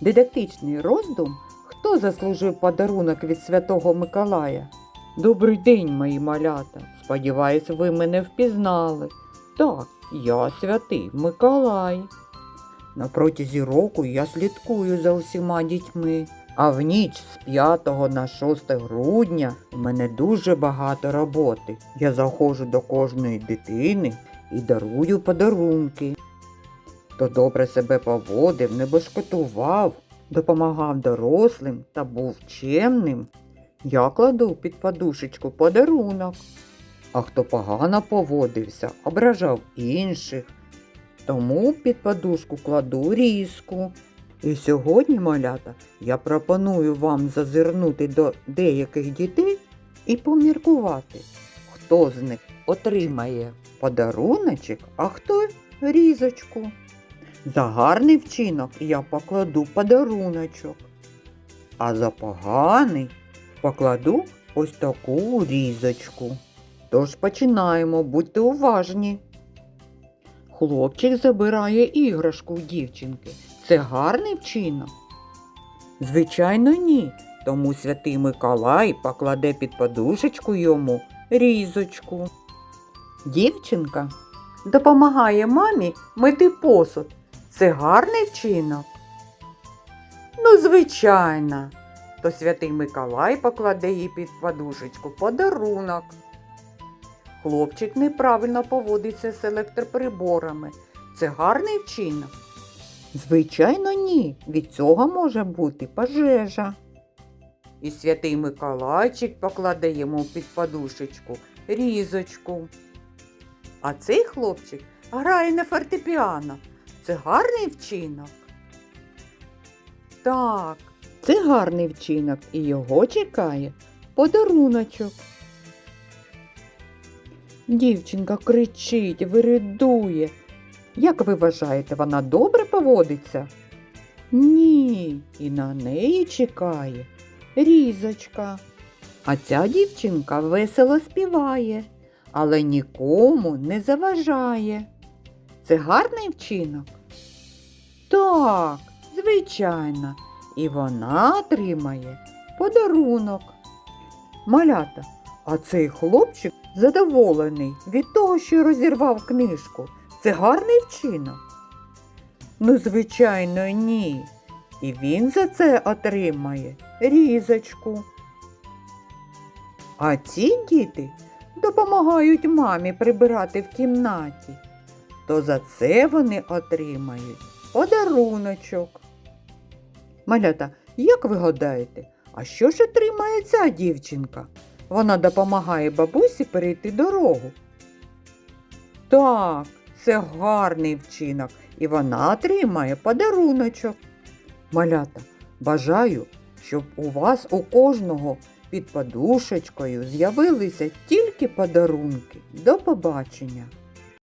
Дидактичний роздум Хто заслужив подарунок від Святого Миколая? Добрий день, мої малята. Сподіваюсь, ви мене впізнали. Так, я святий Миколай. На протязі року я слідкую за усіма дітьми, а в ніч з 5 на 6 грудня у мене дуже багато роботи. Я заходжу до кожної дитини і дарую подарунки. Хто добре себе поводив, не бешкотував, допомагав дорослим та був чемним, я кладу під подушечку подарунок. А хто погано поводився, ображав інших, тому під подушку кладу різку. І сьогодні, малята, я пропоную вам зазирнути до деяких дітей і поміркувати, хто з них отримає подаруночок, а хто різочку. За гарний вчинок я покладу подаруночок, а за поганий покладу ось таку різочку. Тож починаємо, будьте уважні. Хлопчик забирає іграшку у дівчинки. Це гарний вчинок? Звичайно, ні. Тому святий Миколай покладе під подушечку йому різочку. Дівчинка допомагає мамі мити посуд. Це гарний вчинок? Ну, звичайно. То святий Миколай покладе їй під подушечку подарунок. Хлопчик неправильно поводиться з електроприборами. Це гарний вчинок? Звичайно, ні. Від цього може бути пожежа. І святий Миколайчик покладе йому під подушечку різочку. А цей хлопчик грає на фортепіано. Це гарний вчинок? Так, це гарний вчинок і його чекає подаруночок. Дівчинка кричить, виридує. Як ви вважаєте, вона добре поводиться? Ні, і на неї чекає різочка. А ця дівчинка весело співає, але нікому не заважає. Це гарний вчинок? Так, звичайно, і вона отримає подарунок. Малята, а цей хлопчик задоволений від того, що розірвав книжку. Це гарний вчинок? Ну, звичайно, ні. І він за це отримає різочку. А ці діти допомагають мамі прибирати в кімнаті, то за це вони отримають подаруночок. Малята, як ви гадаєте, а що ж отримає ця дівчинка? Вона допомагає бабусі перейти дорогу. Так, це гарний вчинок, і вона отримає подаруночок. Малята, бажаю, щоб у вас у кожного під подушечкою з'явилися тільки подарунки. До побачення!